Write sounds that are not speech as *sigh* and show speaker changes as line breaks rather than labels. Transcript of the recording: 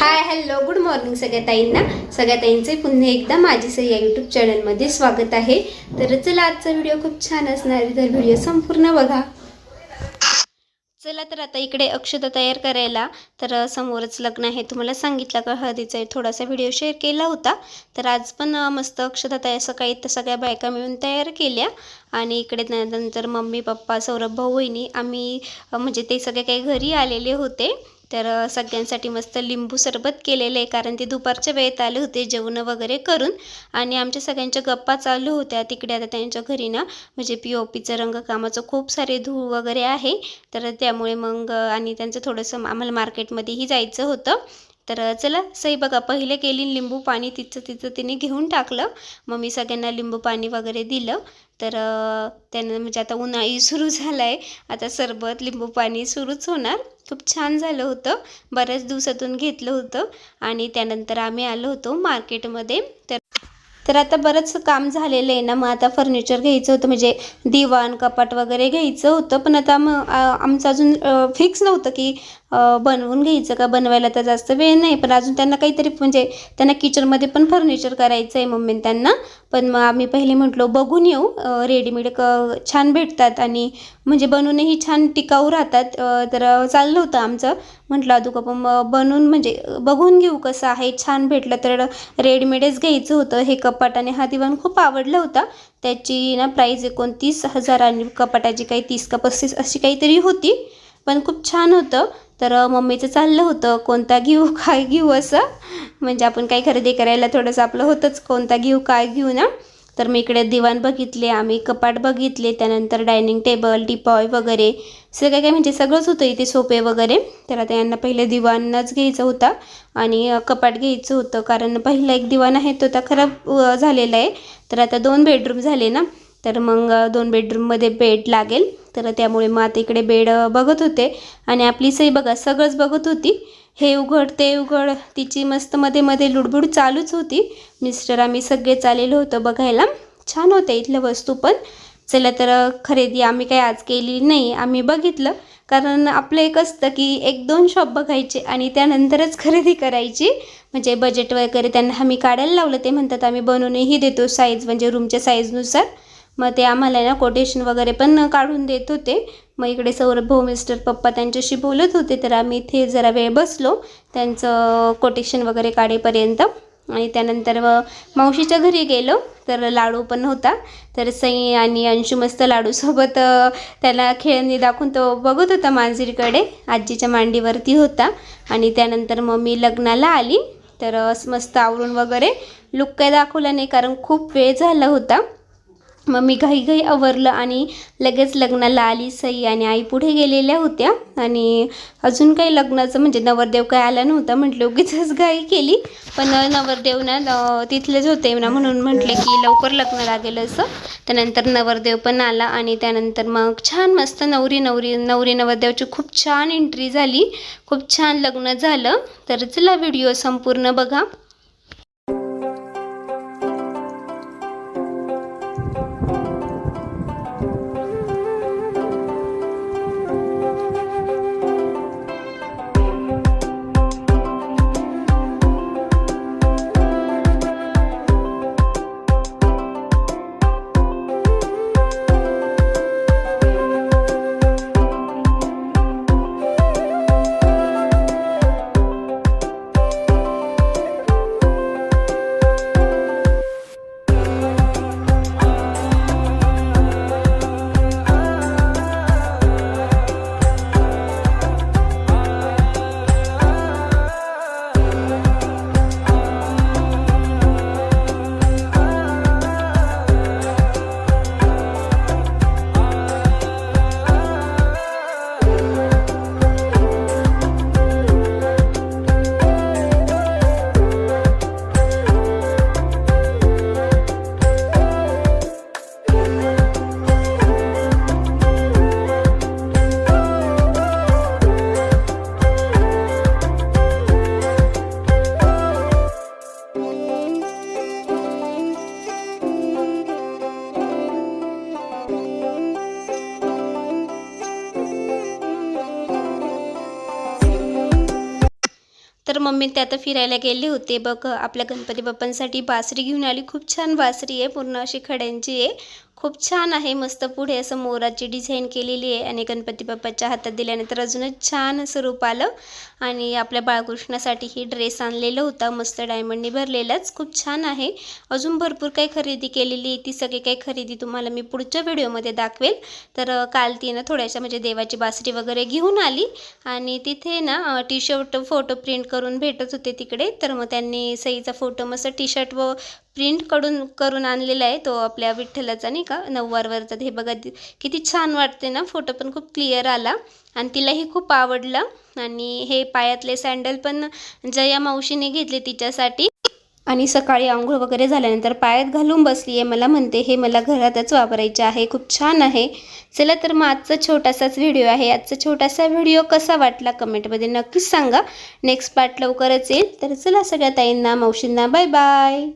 Hi hello good morning सगळ्या ताईंना सगळ्या ताईंचे पुन्हा एकदा माझी सही या यूट्यूब चॅनलमध्ये स्वागत आहे. तर चला आजचा व्हिडिओ खूप छान असणार आहे. तर व्हिडिओ संपूर्ण बघा. चला तर आता इकडे अक्षता तयार करायला. तर समोरच लग्न आहे. तुम्हाला सांगितलं का हळदीचा थोडासा व्हिडिओ शेअर केला होता. तर आज पण मस्त अक्षता तयार सकाळी तर सगळ्या बायका मिळून तयार केल्या. आणि इकडे नंतर मम्मी पप्पा सौरभ भाऊ वहिनी आम्ही म्हणजे ते सगळे काही घरी आलेले होते. तर सगळ्यांसाठी मस्त लिंबू सरबत केलेलं आहे कारण ते दुपारच्या वेळेत आले होते जेवणं वगैरे करून. आणि आमच्या सगळ्यांच्या गप्पा चालू होत्या तिकडे आता त्यांच्या घरी ना. म्हणजे पी ओ पीचं रंगकामाचं खूप सारे धूळ वगैरे आहे. तर त्यामुळे मग आणि त्यांचं थोडंसं आम्हाला मार्केटमध्येही जायचं होतं. तर चला सई बघा पहिले केली लिंबू पाणी तिचं तिचं तिने घेऊन टाकलं. मग मी सगळ्यांना लिंबू पाणी वगैरे दिलं. तर त्यानं म्हणजे आता उन्हाळी सुरू झाला आहे आता सरबत लिंबू पाणी सुरूच होणार. खूप छान झालं होतं. बऱ्याच दिवसातून घेतलं होतं. आणि त्यानंतर आम्ही आलो होतो मार्केटमध्ये. तर तर आता बरंच काम झालेलं आहे ना मग आता फर्निचर घ्यायचं होतं म्हणजे दिवाण कपाट वगैरे घ्यायचं होतं पण आता मग आमचं अजून फिक्स नव्हतं की बनवून घ्यायचं का? बनवायला तर जास्त वेळ नाही पण अजून त्यांना काहीतरी म्हणजे त्यांना किचनमध्ये पण फर्निचर करायचं आहे मम्मी त्यांना. पण मग आम्ही पहिले म्हटलो बघून येऊ रेडीमेड क छान भेटतात आणि म्हणजे बनवूनही छान टिकाऊ राहतात. तर चाललं होतं आमचं. म्हटलं अदू का पण बनवून म्हणजे बघून घेऊ कसं आहे. छान भेटलं तर रेडीमेडच घ्यायचं होतं. हे कपाट आणि हा दिवाण खूप आवडला होता. त्याची ना प्राईज एकोणतीस हजार आणि कपाटाची काही तीस का पस्तीस अशी काहीतरी होती. पण खूप छान होतं. तर मम्मीचं चाललं होतं. कोणता घेऊ काय घेऊ असं. म्हणजे आपण काही खरेदी करायला थोडंसं आपलं होतंच. कोणता घेऊ काय घेऊ ना. तर मी इकडे दिवाण बघितले आम्ही कपाट बघितले त्यानंतर डायनिंग टेबल डिपॉय वगैरे सगळं काय म्हणजे सगळंच होतं इथे सोपे वगैरे. तर आता यांना पहिले दिवाणच घ्यायचा होता आणि कपाट घ्यायचं होतं. कारण पहिला एक दिवाण आहे तो आता खराब झालेला आहे. तर आता दोन बेडरूम झाले ना तर मग दोन बेडरूममध्ये बेड लागेल. तर त्यामुळे मग आता इकडे बेड बघत होते. आणि आपली सई बघा सगळंच बघत होती. हे उघड ते उघड. तिची मस्त मध्ये मध्ये लुडबुड चालूच होती. मिस्टर आम्ही सगळे आलेलो होतं बघायला. छान होत्या इथल्या वस्तू पण. चला तर खरेदी आम्ही काही आज केली नाही आम्ही बघितलं. कारण आपलं एक असतं की एक दोन शॉप बघायचे आणि त्यानंतरच *laughs* खरेदी करायची. म्हणजे बजेट वगैरे त्यांना आम्ही काढायला लावलं. ते म्हणतात आम्ही बनवूनही देतो साईज म्हणजे रूमच्या साईजनुसार मग ते आम्हाला ना कोटेशन वगैरे पण काढून देत होते. मग इकडे सौरभ भाऊ मिस्टर पप्पा त्यांच्याशी बोलत होते. तर आम्ही इथे जरा वेळ बसलो. त्यांचं कोटेशन वगैरे काढेपर्यंत आणि त्यानंतर मावशीच्या घरी गेलो. तर लाडू पण होता. तर सई आणि अंशू मस्त लाडूसोबत त्याला खेळणी दाखवून तो बघत होता मांजरीकडे. आजीच्या मांडीवरती होता. आणि त्यानंतर मग मी लग्नाला आली. तर मस्त आवरून वगैरे लुक काय दाखवला नाही कारण खूप वेळ झाला होता. मग मी घाई घाई आवरलं आणि लगेच लग्नाला आली सई आणि आई पुढे गेलेल्या होत्या. आणि अजून काही लग्नाचं म्हणजे नवरदेव काय आला नव्हता म्हटलं उगीच *laughs* घाई केली. पण नवरदेव ना तिथलेच होते ना म्हणून म्हटले की लवकर लग्न लागेल असं. त्यानंतर नवरदेव पण आला आणि त्यानंतर मग छान मस्त नवरी नवरी नवरी नवरदेवची खूप छान एंट्री झाली. खूप छान लग्न झालं. तर चला व्हिडिओ संपूर्ण बघा. तर मम्मी ते आता फिरायला गेले होते. बघ आपल्या गणपती बाप्पांसाठी बासरी घेऊन आली. खूप छान बासरी आहे पूर्ण अशी खड्यांची आहे. खूप छान आहे मस्त पुढे असं मोराची डिझाईन केलेली आहे आणि गणपती बाप्पाच्या हातात दिल्यानंतर अजूनच छान असं रूप आलं. आणि आपल्या बाळकृष्णासाठी ही ड्रेस आणलेला होता मस्त डायमंडनी भरलेलाच. खूप छान आहे. अजून भरपूर काही खरेदी केलेली आहे. ती सगळी काही खरेदी तुम्हाला मी पुढच्या व्हिडिओमध्ये दाखवेल. तर काल ती ना थोड्याशा म्हणजे देवाची बासरी वगैरे घेऊन आली. आणि तिथे ना टी शर्ट फोटो प्रिंट करून भेटत होते तिकडे. तर मग त्यांनी सईचा फोटो मस्त टी शर्ट व प्रिंटकडून करून आणलेला आहे तो आपल्या विठ्ठलाचा नाही का? नऊवारवरचा हे बघा किती छान वाटते ना? फोटो पण खूप क्लिअर आला. आणि तिलाही खूप आवडलं. आणि हे पायातले सँडल पण जया मावशीने घेतले तिच्यासाठी. आणि सकाळी आंघोळ वगैरे झाल्यानंतर पायात घालून बसली आहे मला म्हणते हे मला घरातच वापरायचे आहे. खूप छान आहे. चला तर मग आजचा छोटासाच व्हिडिओ आहे. आजचा छोटासा व्हिडिओ कसा वाटला कमेंटमध्ये नक्कीच सांगा. नेक्स्ट पार्ट लवकरच येईल. तर चला सगळ्या ताईंना मावशींना बाय बाय